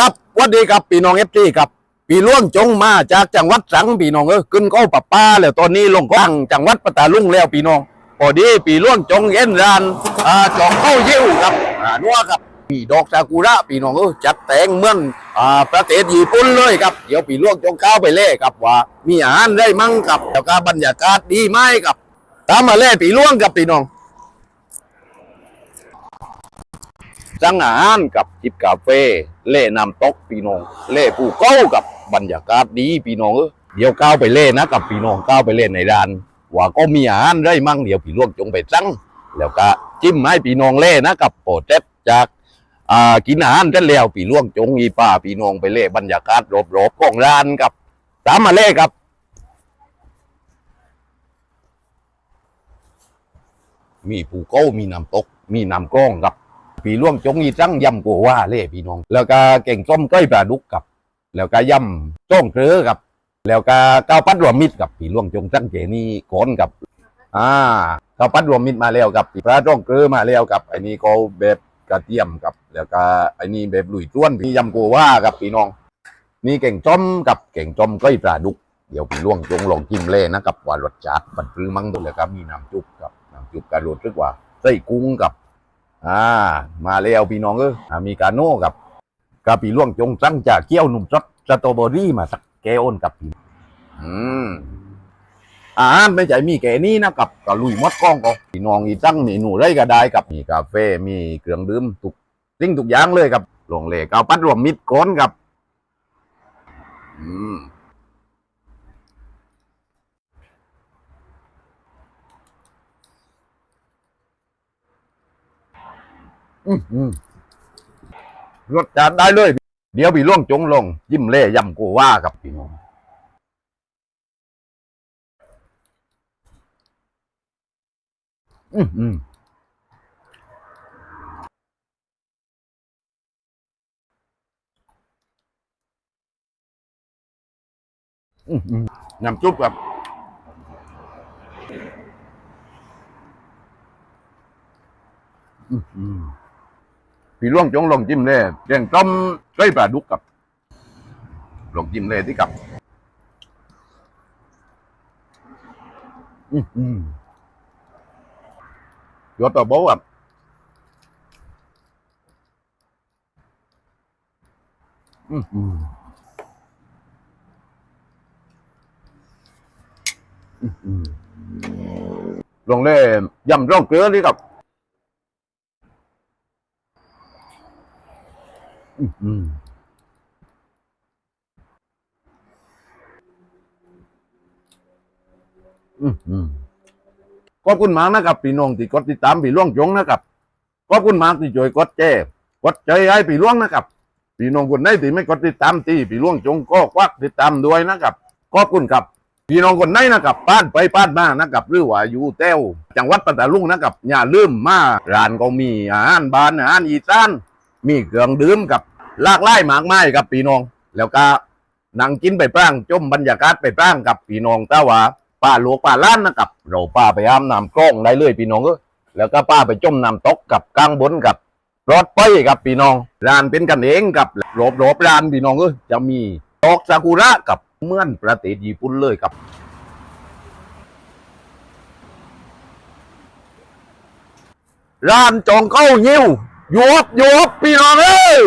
ครับวัสดีครับพี่น้องเอฟซีครับปีล่วงจงมาจากจังหวัดสังพี่น้องเออขึ้นเข้าปะป้าแล้วตอนนี้ลงก้งจังหวัดปัตาลุงแล้วพี่น้องพอดีปีล่วงจงเอ็นรานอ่าจองเข้าเยี่ยวครับอ่านัวครับมีดอกซากุระพี่น้องเออจัดแต่งเมือนอ่าประเทศญี่ปุ่นเลยครับเดี๋ยวปีล่วงจงเข้าไปเล่ครับว่า มีอาหารได้มั่งครับแล้วก็บรรยากาศดีไหมครับตามมาเล่ปีล่วงกับพี่น้อง สังอาหารกับจิบกาแฟเล่น้ำตกพี่น้องเล่ภูเขากับบรรยากาศดีพี่น้องเออเดี๋ยวก้าวไปเล่นะกับพี่น้องก้าวไปเล่นในร้าน ว่าก็มีอาหารได้มั่งเดี๋ยวพี่ล่วงจงไปสั่งแล้วก็จิ้มให้พี่น้องเล่นะกับโปรเต็ดจากอ่ากินอาหารกันแล้วพี่ล่วงจงอีป้าพี่น้องไปเล่บรรยากาศรอบๆของร้านครับตามมาเล่ครับมีภูเขามีน้ำตก มีน้ำกล้องครับ ปีล่วงจงอีจังยำกัวว่าเล่พี่น้อง แล้วก็เก่งส้มก้อยปลาดุกกับ แล้วก็ยำจ้องเกลือกับ แล้วก็ก้าวปัดรวมมิตรกับปีล่วงจงจังเจนี่โกนกับ อ่าก้าวปัดรวมมิตรมาแล้วกับปลาจ้องเกลือมาแล้วกับไอ้นี่ก็แบบกระเทียมกับ แล้วก็ไอ้นี่แบบลุยจ้วนพี่ยำกัวว่ากับพี่น้องมีเก่งจ้อมกับเก่งจ้อมก้อยปลาดุกเดี๋ยวปีล่วงจงลองจิ้มเล่นะครับว่ารสชาติมันปรือมั้งตัวเลยครับมีน้ำจุบกับน้ำจุบการรสรึกว่าไส้กุ้งกับ อ่า มาแล้วพี่น้องเอออ่ามีกาโน่กับกะปีล่วงจงสั่งจากเกี้ยวหนุ่มสดสตรอเบอรี่มาสักแก้วกับพี่อืมอาหารไม่ใช่มีแก่นี้นะกับก็ลุยมดกล้องก็พี่น้องอีสั่งเมนูไรก็ได้กับมีกาแฟมีเครื่องดื่มทุกสิ่งทุกอย่างเลยครับลงเลกเอาปัดรวมมิตรก้อนครับ อืม อืมอืม รสจานได้เลย เดี๋ยวพี่ล่วงจงลง ยิ้มเล่ยำกูว่ากับพี่น้องอืมอืมอืมอืมน้ำซุปกับอืมอืม พี่ล่วงจงลงจิ้มเลยแกงต้มไก่ปลาดุกกับลงจิ้มเลยที่กับอืมอืมยอดต่อโบ๊ะอะอืมอืมอืมอืมลงเลยยำร่องเกลือนี่กับ อืมอืมอืมอืมขอบคุณมากนะครับพี่น้องที่กดติดตามพี่ล่วงจงนะครับขอบคุณมากที่ช่วยกดแจ้กดใจให้พี่ล่วงนะครับพี่น้องคนไหนที่ไม่กดติดตามตีพี่ล่วงจงก็ควักติดตามด้วยนะครับขอบคุณครับพี่น้องคนไหนนะครับป้านไปป้านมานะครับหรือว่าอยู่แต้วจังหวัดปัตตาลุงนะครับอย่าลืมมาร้านก็มีอาหารบานอาหารอีสานมีเครื่องดื่มกับ หลากหลายมากมายครับพี่น้อง แล้วก็นั่งกินไปปร้างจมบรรยากาศไปปร้างกับพี่น้องแต่ว่าป้าหลวงป้าล้านนะครับ เราป้าไปอาบน้ำกล้องได้เลยพี่น้องเออแล้วก็ป้าไปจมน้ำตกกับกลางบนกับรถไปกับพี่น้องร้านเป็นกันเองกับโรบโรบร้านพี่น้องเออจะมีดอกซากุระกับเหมือนประเทศญี่ปุ่นเลยครับร้านจองเข้ายิวหยวบหยวบพี่น้องเอ้ย